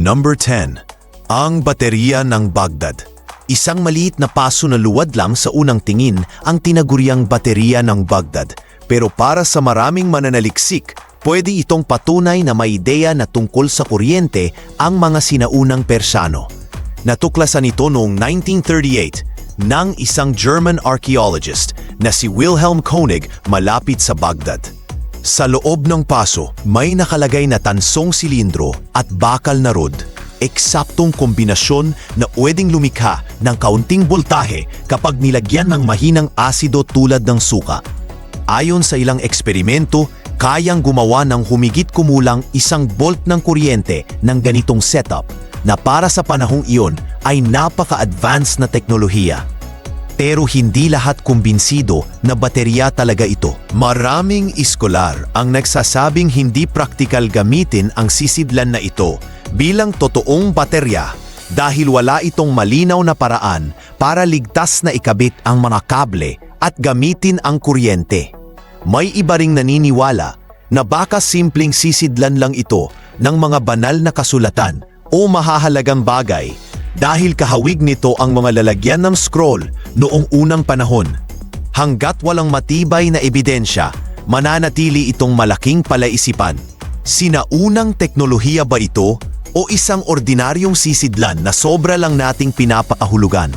Number 10. Ang baterya ng Baghdad. Isang maliit na paso na luwad lang sa unang tingin ang tinaguriang baterya ng Baghdad. Pero para sa maraming mananaliksik, pwede itong patunay na may ideya na tungkol sa kuryente ang mga sinaunang Persano. Natuklasan ito noong 1938 ng isang German archaeologist na si Wilhelm Koenig malapit sa Baghdad. Sa loob ng paso, may nakalagay na tansong silindro at bakal na rod. Eksaktong kombinasyon na pwedeng lumikha ng kaunting voltahe kapag nilagyan ng mahinang asido tulad ng suka. Ayon sa ilang eksperimento, kayang gumawa ng humigit kumulang isang volt ng kuryente ng ganitong setup na para sa panahong iyon ay napaka-advanced na teknolohiya. Pero hindi lahat kumbinsido na baterya talaga ito. Maraming iskolar ang nagsasabing hindi praktikal gamitin ang sisidlan na ito bilang totoong baterya dahil wala itong malinaw na paraan para ligtas na ikabit ang mga kable at gamitin ang kuryente. May iba ring naniniwala na baka simpleng sisidlan lang ito ng mga banal na kasulatan o mahahalagang bagay dahil kahawig nito ang mga lalagyan ng scroll noong unang panahon. Hanggat walang matibay na ebidensya, mananatili itong malaking palaisipan. Sinaunang teknolohiya ba ito o isang ordinaryong sisidlan na sobra lang nating pinapakahulugan?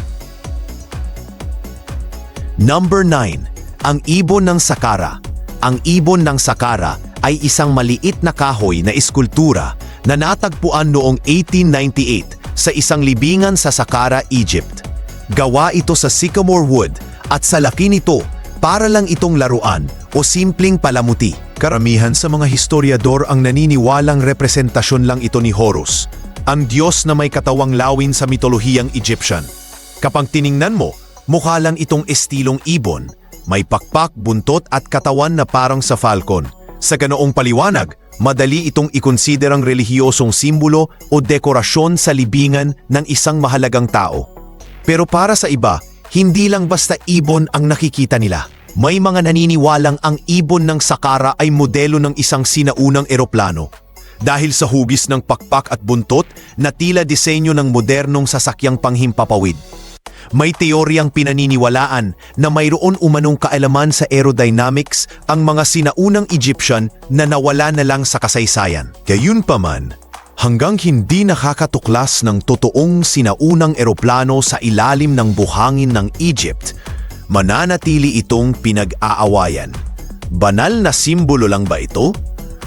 Number 9. Ang ibon ng Sakara. Ang ibon ng Sakara ay isang maliit na kahoy na eskultura na natagpuan noong 1898 sa isang libingan sa Sakara, Egypt. Gawa ito sa sycamore wood at sa laki nito para lang itong laruan o simpleng palamuti. Karamihan sa mga historiador ang naniniwalang representasyon lang ito ni Horus, ang diyos na may katawang lawin sa mitolohiyang Egyptian. Kapag tiningnan mo, mukha lang itong estilong ibon, may pakpak, buntot at katawan na parang sa falcon. Sa ganoong paliwanag, madali itong ikonsiderang relihiyosong simbolo o dekorasyon sa libingan ng isang mahalagang tao. Pero para sa iba, hindi lang basta ibon ang nakikita nila. May mga naniniwalang ang ibon ng Sakara ay modelo ng isang sinaunang eroplano. Dahil sa hugis ng pakpak at buntot na tila disenyo ng modernong sasakyang panghimpapawid. May teoryang pinaniniwalaan na mayroon umanong kaalaman sa aerodynamics ang mga sinaunang Egyptian na nawala na lang sa kasaysayan. Gayunpaman, hanggang hindi nakakatuklas ng totoong sinaunang eroplano sa ilalim ng buhangin ng Egypt, mananatili itong pinag-aawayan. Banal na simbolo lang ba ito?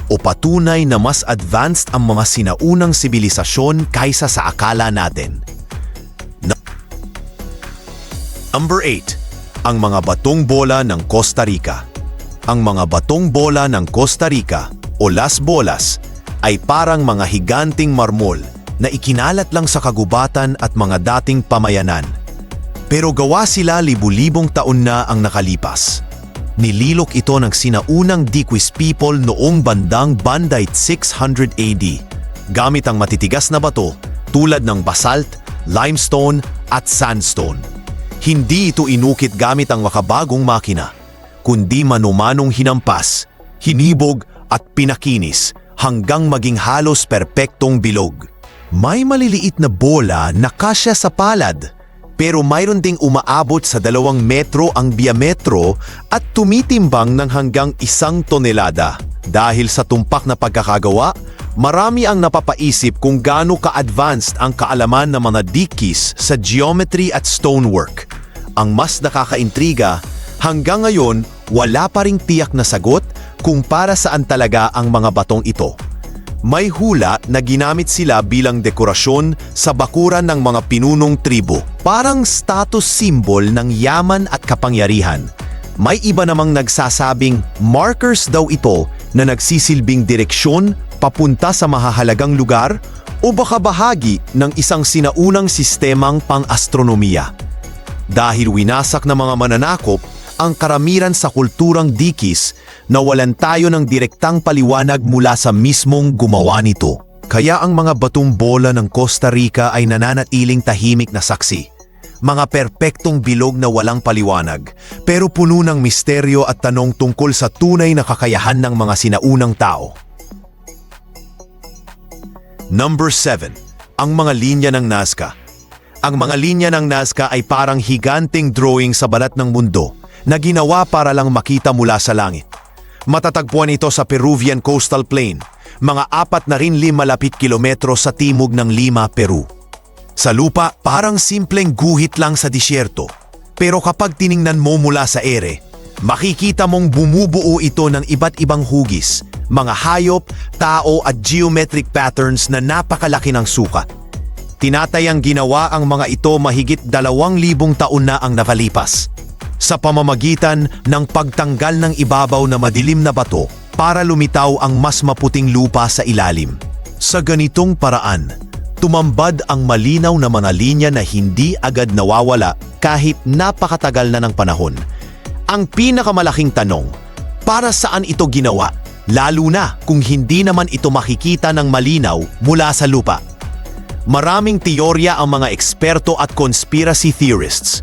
O patunay na mas advanced ang mga sinaunang sibilisasyon kaysa sa akala natin? Number 8. Ang mga batong bola ng Costa Rica. Ang mga batong bola ng Costa Rica o Las Bolas ay parang mga higanting marmol na ikinalat lang sa kagubatan at mga dating pamayanan. Pero gawa sila libu-libong taon na ang nakalipas. Nililok ito ng sinaunang Diquis people noong bandang Bandite 600 AD gamit ang matitigas na bato tulad ng basalt, limestone at sandstone. Hindi ito inukit gamit ang makabagong makina, kundi manumanong hinampas, hinibog at pinakinis hanggang maging halos perpektong bilog. May maliliit na bola na kasya sa palad, pero mayroon ding umaabot sa dalawang metro ang diametro at tumitimbang ng hanggang isang tonelada. Dahil sa tumpak na pagkakagawa, marami ang napapaisip kung gaano ka-advanced ang kaalaman ng mga dikis sa geometry at stonework. Ang mas nakakaintriga, hanggang ngayon wala pa ring tiyak na sagot kung para saan talaga ang mga batong ito. May hula na ginamit sila bilang dekorasyon sa bakuran ng mga pinunong tribo, parang status symbol ng yaman at kapangyarihan. May iba namang nagsasabing markers daw ito na nagsisilbing direksyon papunta sa mahahalagang lugar o baka bahagi ng isang sinaunang sistemang pang-astronomiya. Dahil winasak ng mga mananakop ang karamiran sa kulturang dikis nawalan tayo ng direktang paliwanag mula sa mismong gumawa nito. Kaya ang mga batong bola ng Costa Rica ay nananatiling tahimik na saksi. Mga perpektong bilog na walang paliwanag, pero puno ng misteryo at tanong tungkol sa tunay na kakayahan ng mga sinaunang tao. Number 7. Ang mga linya ng Nazca. Ang mga linya ng Nazca ay parang higanting drawing sa balat ng mundo na ginawa para lang makita mula sa langit. Matatagpuan ito sa Peruvian Coastal Plain, mga apat na rin malapit kilometro sa timog ng Lima, Peru. Sa lupa, parang simpleng guhit lang sa disyerto. Pero kapag tiningnan mo mula sa ere, makikita mong bumubuo ito ng iba't ibang hugis, mga hayop, tao at geometric patterns na napakalaki ng sukat. Tinatayang ginawa ang mga ito mahigit dalawang libong taon na ang nakalipas. Sa pamamagitan ng pagtanggal ng ibabaw na madilim na bato para lumitaw ang mas maputing lupa sa ilalim. Sa ganitong paraan, tumambad ang malinaw na mga linya na hindi agad nawawala kahit napakatagal na ng panahon. Ang pinakamalaking tanong, para saan ito ginawa? Lalo na kung hindi naman ito makikita ng malinaw mula sa lupa. Maraming teorya ang mga eksperto at conspiracy theorists.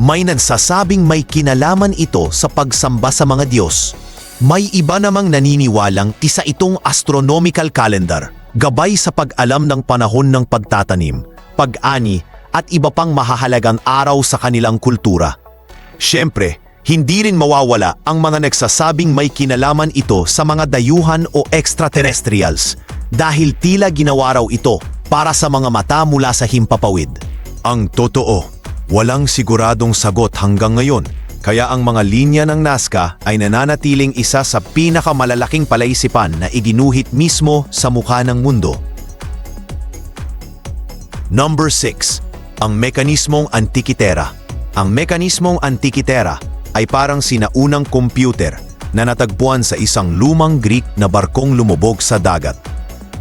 May nagsasabing may kinalaman ito sa pagsamba sa mga Diyos. May iba namang naniniwalang isa itong astronomical calendar, gabay sa pag-alam ng panahon ng pagtatanim, pag-ani at iba pang mahahalagang araw sa kanilang kultura. Siyempre, hindi rin mawawala ang mga nagsasabing may kinalaman ito sa mga dayuhan o extraterrestrials dahil tila ginawa raw ito para sa mga mata mula sa himpapawid. Ang totoo, walang siguradong sagot hanggang ngayon kaya ang mga linya ng Nazca ay nananatiling isa sa pinakamalalaking palaisipan na iginuhit mismo sa mukha ng mundo. Number 6. Ang mekanismong antikitera. Ang mekanismong antikitera ay parang sinaunang computer na natagpuan sa isang lumang Greek na barkong lumubog sa dagat.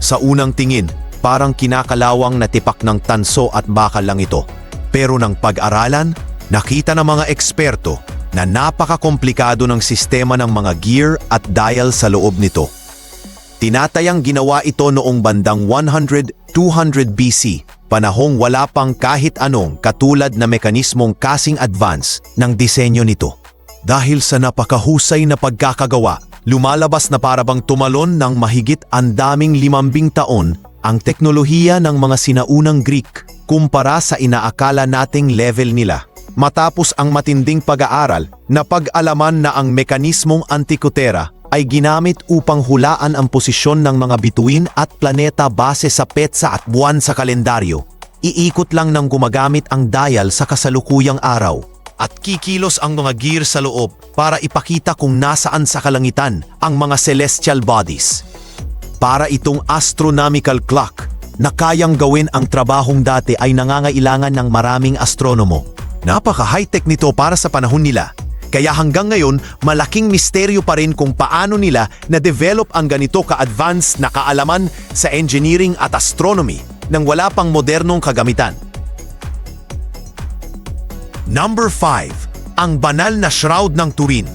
Sa unang tingin, parang kinakalawang na tipak ng tanso at bakal lang ito. Pero ng pag-aralan, nakita ng mga eksperto na napakakomplikado ng sistema ng mga gear at dial sa loob nito. Tinatayang ginawa ito noong bandang 100-200 BC, panahong wala pang kahit anong katulad na mekanismong kasing advance ng disenyo nito. Dahil sa napakahusay na pagkakagawa, lumalabas na parabang tumalon ng mahigit andaming limambing taon ang teknolohiya ng mga sinaunang Greek kumpara sa inaakala nating level nila. Matapos ang matinding pag-aaral, napag-alaman na ang mekanismong antikotera ay ginamit upang hulaan ang posisyon ng mga bituin at planeta base sa petsa at buwan sa kalendaryo. Iikot lang ng gumagamit ang dial sa kasalukuyang araw at kikilos ang mga gear sa loob para ipakita kung nasaan sa kalangitan ang mga celestial bodies. Para itong astronomical clock na kayang gawin ang trabahong dati ay nangangailangan ng maraming astronomo. Napaka-high-tech nito para sa panahon nila. Kaya hanggang ngayon, malaking misteryo pa rin kung paano nila na-develop ang ganito ka-advanced na kaalaman sa engineering at astronomy nang wala pang modernong kagamitan. Number 5. Ang banal na shroud ng Turin.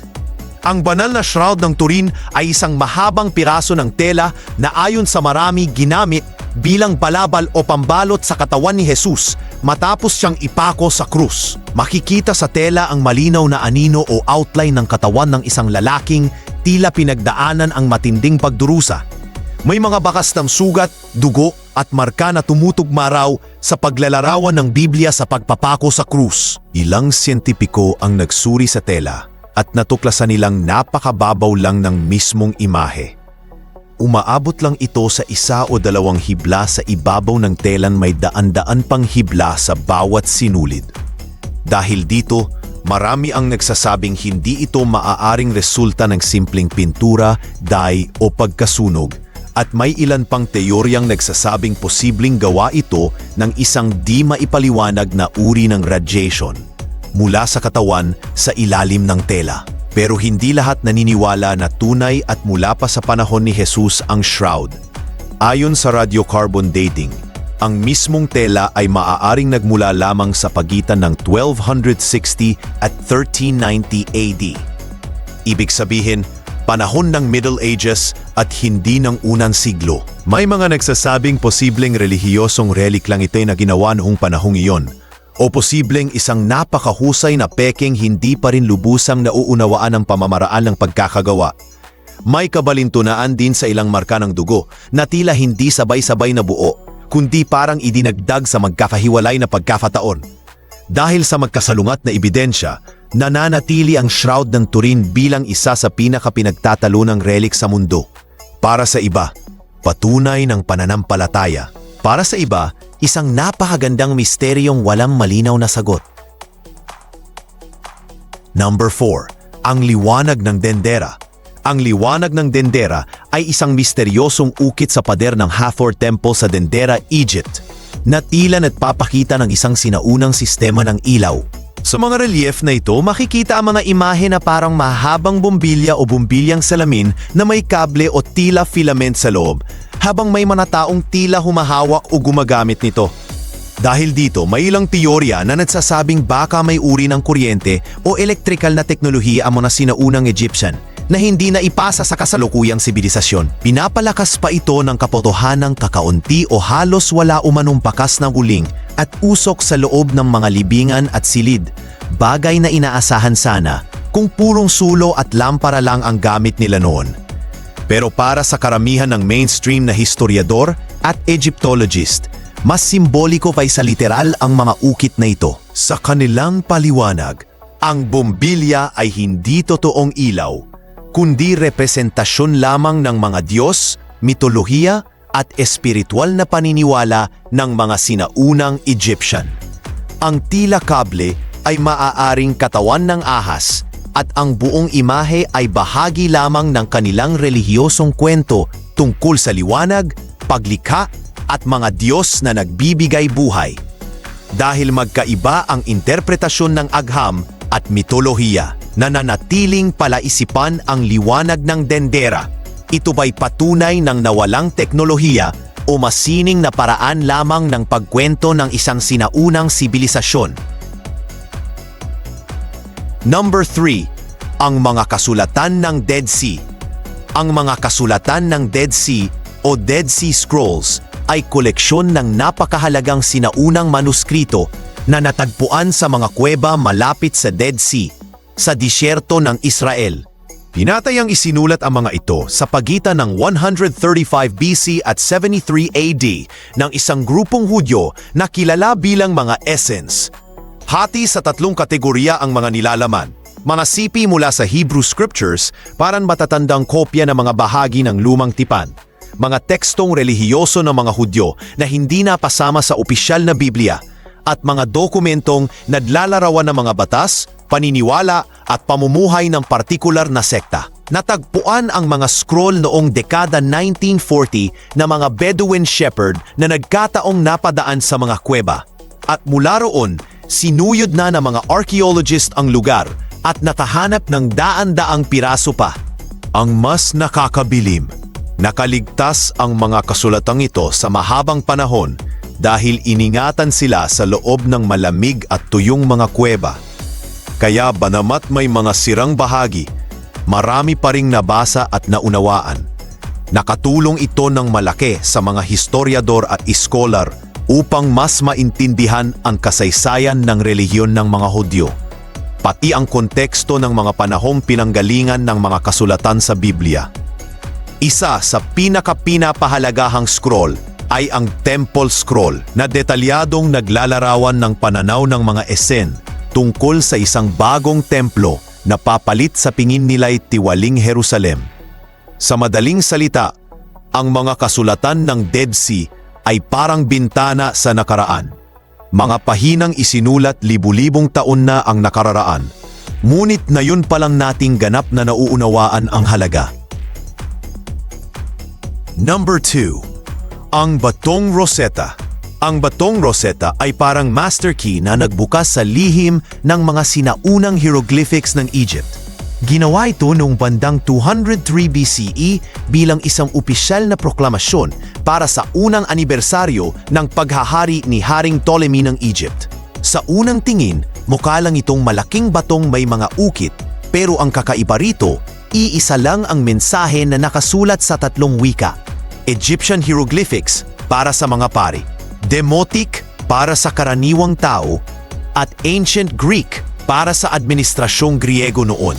Ang banal na shroud ng Turin ay isang mahabang piraso ng tela na ayon sa marami ginamit bilang balabal o pambalot sa katawan ni Jesus matapos siyang ipako sa krus. Makikita sa tela ang malinaw na anino o outline ng katawan ng isang lalaking tila pinagdaanan ang matinding pagdurusa. May mga bakas ng sugat, dugo at marka na tumutugma raw sa paglalarawan ng Biblia sa pagpapako sa krus. Ilang siyentipiko ang nagsuri sa tela at natuklasan nilang napakababaw lang ng mismong imahe. Umaabot lang ito sa isa o dalawang hibla sa ibabaw ng telan may daan-daan pang hibla sa bawat sinulid. Dahil dito, marami ang nagsasabing hindi ito maaaring resulta ng simpleng pintura, dye o pagkasunog at may ilan pang teoryang nagsasabing posibleng gawa ito ng isang di maipaliwanag na uri ng radiation mula sa katawan sa ilalim ng tela. Pero hindi lahat naniniwala na tunay at mula pa sa panahon ni Jesus ang shroud. Ayon sa radiocarbon dating, ang mismong tela ay maaaring nagmula lamang sa pagitan ng 1260 at 1390 AD. Ibig sabihin, panahon ng Middle Ages at hindi ng unang siglo. May mga nagsasabing posibleng relihiyosong relic lang ito na ginawa noong panahong iyon o posibleng isang napakahusay na peking hindi pa rin lubusang nauunawaan ang pamamaraan ng pagkakagawa. May kabalintunaan din sa ilang marka ng dugo na tila hindi sabay-sabay na buo, kundi parang idinagdag sa magkakahiwalay na pagkakataon. Dahil sa magkasalungat na ebidensya, nananatili ang Shroud ng Turin bilang isa sa pinakapinagtatalunang relic sa mundo. Para sa iba, patunay ng pananampalataya. Para sa iba, isang napakagandang misteryong walang malinaw na sagot. Number 4. Ang liwanag ng dendera. Ang liwanag ng dendera ay isang misteryosong ukit sa pader ng Hathor Temple sa Dendera, Egypt, na tila nagpapakita ng isang sinaunang sistema ng ilaw. Sa mga relief na ito, makikita ang mga imahe na parang mahabang bumbilya o bumbilyang salamin na may kable o tila filament sa loob, habang may mga taong tila humahawak o gumagamit nito. Dahil dito, may ilang teorya na nagsasabing baka may uri ng kuryente o elektrikal na teknolohiya ang mga sinaunang Egyptian na hindi na ipasa sa kasalukuyang sibilisasyon. Pinapalakas pa ito ng kapotohanang kakaunti o halos wala umanong pakas ng uling at usok sa loob ng mga libingan at silid, bagay na inaasahan sana kung purong sulo at lampara lang ang gamit nila noon. Pero para sa karamihan ng mainstream na historiador at Egyptologist, mas simboliko kay sa literal ang mga ukit na ito. Sa kanilang paliwanag, ang bombilya ay hindi totoong ilaw, kundi representasyon lamang ng mga Diyos, mitolohiya at espiritual na paniniwala ng mga sinaunang Egyptian. Ang tila kable ay maaaring katawan ng ahas at ang buong imahe ay bahagi lamang ng kanilang relihiyosong kwento tungkol sa liwanag, paglikha at mga Diyos na nagbibigay buhay. Dahil magkaiba ang interpretasyon ng agham at mitolohiya, nananatiling palaisipan ang liwanag ng dendera. Ito ba'y patunay ng nawalang teknolohiya o masining na paraan lamang ng pagkwento ng isang sinaunang sibilisasyon? Number 3. Ang mga kasulatan ng Dead Sea. Ang mga kasulatan ng Dead Sea o Dead Sea Scrolls ay koleksyon ng napakahalagang sinaunang manuskrito na natagpuan sa mga kuweba malapit sa Dead Sea, sa disyerto ng Israel. Pinatayang isinulat ang mga ito sa pagitan ng 135 BC at 73 AD ng isang grupong Hudyo na kilala bilang mga Essens. Hati sa tatlong kategorya ang mga nilalaman. Mga sipi mula sa Hebrew Scriptures parang matatandang kopya ng mga bahagi ng lumang tipan. Mga tekstong relihiyoso ng mga Hudyo na hindi napasama sa opisyal na Biblia at mga dokumentong naglalarawan ng mga batas, paniniwala at pamumuhay ng partikular na sekta. Natagpuan ang mga scroll noong dekada 1940 na mga Bedouin shepherd na nagkataong napadaan sa mga kuweba. At mula roon, sinuyod na ng mga archaeologist ang lugar at nakahanap ng daan-daang piraso pa. Ang mas nakakabilim, nakaligtas ang mga kasulatang ito sa mahabang panahon dahil iningatan sila sa loob ng malamig at tuyong mga kuweba. Kaya banamat may mga sirang bahagi, marami pa ring nabasa at naunawaan. Nakatulong ito ng malaki sa mga historiador at iskolar upang mas maintindihan ang kasaysayan ng relihiyon ng mga Hudyo, pati ang konteksto ng mga panahong pinanggalingan ng mga kasulatan sa Biblia. Isa sa pinaka-pinapahalagahang scroll ay ang Temple Scroll na detalyadong naglalarawan ng pananaw ng mga esen tungkol sa isang bagong templo na papalit sa pingin nila'y tiwaling Jerusalem. Sa madaling salita, ang mga kasulatan ng Dead Sea ay parang bintana sa nakaraan. Mga pahinang isinulat libu-libong taon na ang nakararaan, ngunit na yun palang nating ganap na nauunawaan ang halaga. Number 2. Ang Batong Rosetta Ang Batong Rosetta ay parang master key na nagbukas sa lihim ng mga sinaunang hieroglyphics ng Egypt. Ginawa ito noong bandang 203 BCE bilang isang opisyal na proklamasyon para sa unang anibersaryo ng paghahari ni Haring Ptolemy ng Egypt. Sa unang tingin, mukha lang itong malaking batong may mga ukit, pero ang kakaiba rito, iisa lang ang mensahe na nakasulat sa tatlong wika. Egyptian hieroglyphics para sa mga pari, Demotic para sa karaniwang tao, at Ancient Greek para sa administrasyong Griego noon.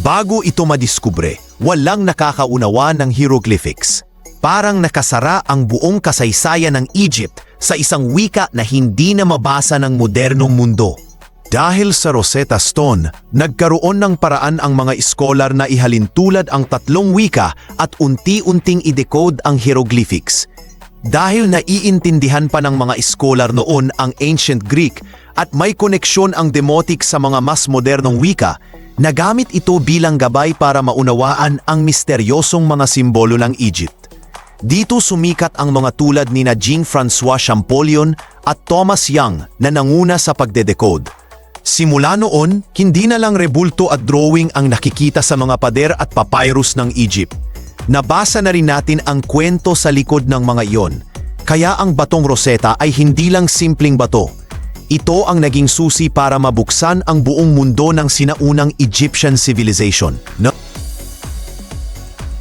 Bago ito madiskubre, walang nakakaunawa ng hieroglyphics. Parang nakasara ang buong kasaysayan ng Egypt sa isang wika na hindi na mabasa ng modernong mundo. Dahil sa Rosetta Stone, nagkaroon ng paraan ang mga iskolar na ihalintulad ang tatlong wika at unti-unting i-decode ang hieroglyphics. Dahil naiintindihan pa ng mga iskolar noon ang ancient Greek at may koneksyon ang demotic sa mga mas modernong wika, nagamit ito bilang gabay para maunawaan ang misteryosong mga simbolo ng Egypt. Dito sumikat ang mga tulad ni na Jean-François Champollion at Thomas Young na nanguna sa pagdedecode. Simula noon, hindi na lang rebulto at drawing ang nakikita sa mga pader at papyrus ng Egypt. Nabasa na rin natin ang kwento sa likod ng mga iyon. Kaya ang batong Rosetta ay hindi lang simpleng bato. Ito ang naging susi para mabuksan ang buong mundo ng sinaunang Egyptian civilization.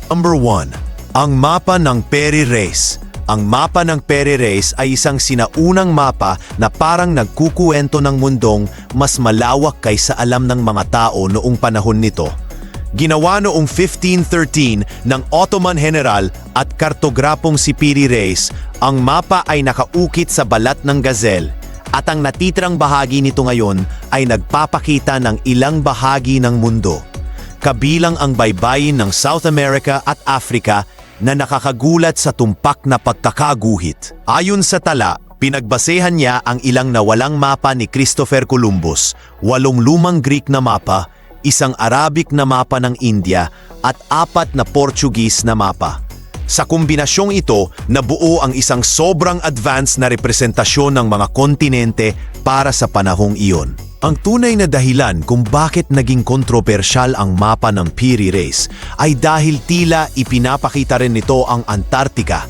Number 1. Ang mapa ng Peri Reis. Ang mapa ng Peri Reis ay isang sinaunang mapa na parang nagkukuwento ng mundong mas malawak kaysa alam ng mga tao noong panahon nito. Ginawa noong 1513 ng Ottoman General at kartograpong si Piri Reis, ang mapa ay nakaukit sa balat ng gazelle at ang natitirang bahagi nito ngayon ay nagpapakita ng ilang bahagi ng mundo kabilang ang baybayin ng South America at Africa na nakakagulat sa tumpak na pagkakaguhit. Ayon sa tala, pinagbasehan niya ang ilang nawalang mapa ni Christopher Columbus, walong lumang Greek na mapa, isang Arabic na mapa ng India at apat na Portuguese na mapa. Sa kombinasyong ito, nabuo ang isang sobrang advanced na representasyon ng mga kontinente para sa panahong iyon. Ang tunay na dahilan kung bakit naging kontrobersyal ang mapa ng Piri Reis ay dahil tila ipinapakita rin nito ang Antarctica.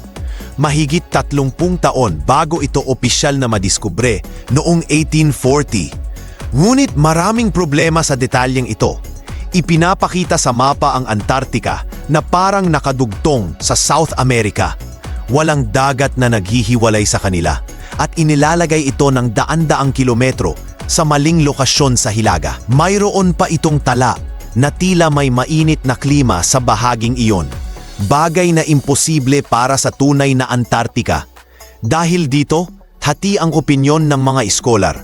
Mahigit 30 taon bago ito opisyal na madiskubre noong 1840. Ngunit maraming problema sa detalyeng ito. Ipinapakita sa mapa ang Antarctica na parang nakadugtong sa South America. Walang dagat na naghihiwalay sa kanila at inilalagay ito ng daan-daang kilometro sa maling lokasyon sa Hilaga. Mayroon pa itong tala na tila may mainit na klima sa bahaging iyon. Bagay na imposible para sa tunay na Antarctica. Dahil dito, hati ang opinyon ng mga iskolar.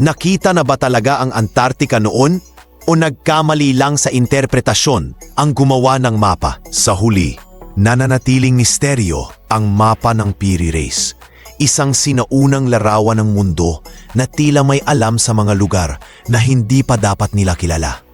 Nakita na ba talaga ang Antarctica noon o nagkamali lang sa interpretasyon ang gumawa ng mapa? Sa huli, nananatiling misteryo ang mapa ng Piri Race isang sinaunang larawan ng mundo na tila may alam sa mga lugar na hindi pa dapat nila kilala.